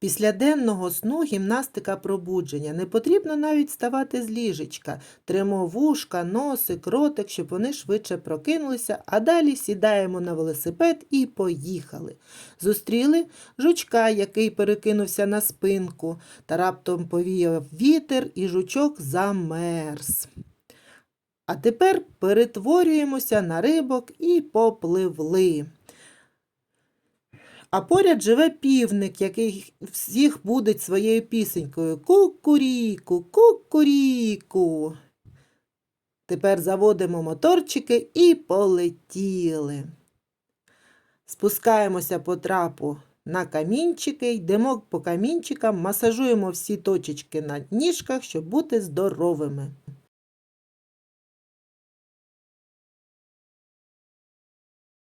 Після денного сну гімнастика пробудження. Не потрібно навіть вставати з ліжечка. Тримо вушка, носик, ротик, щоб вони швидше прокинулися, а далі сідаємо на велосипед і поїхали. Зустріли жучка, який перекинувся на спинку, та раптом повіяв вітер, і жучок замерз. А тепер перетворюємося на рибок і попливли. А поряд живе півник, який всіх будить своєю пісенькою Кукуріку, кукуріку. Тепер заводимо моторчики і полетіли. Спускаємося по трапу на камінчики, йдемо по камінчикам, масажуємо всі точечки на ніжках, щоб бути здоровими.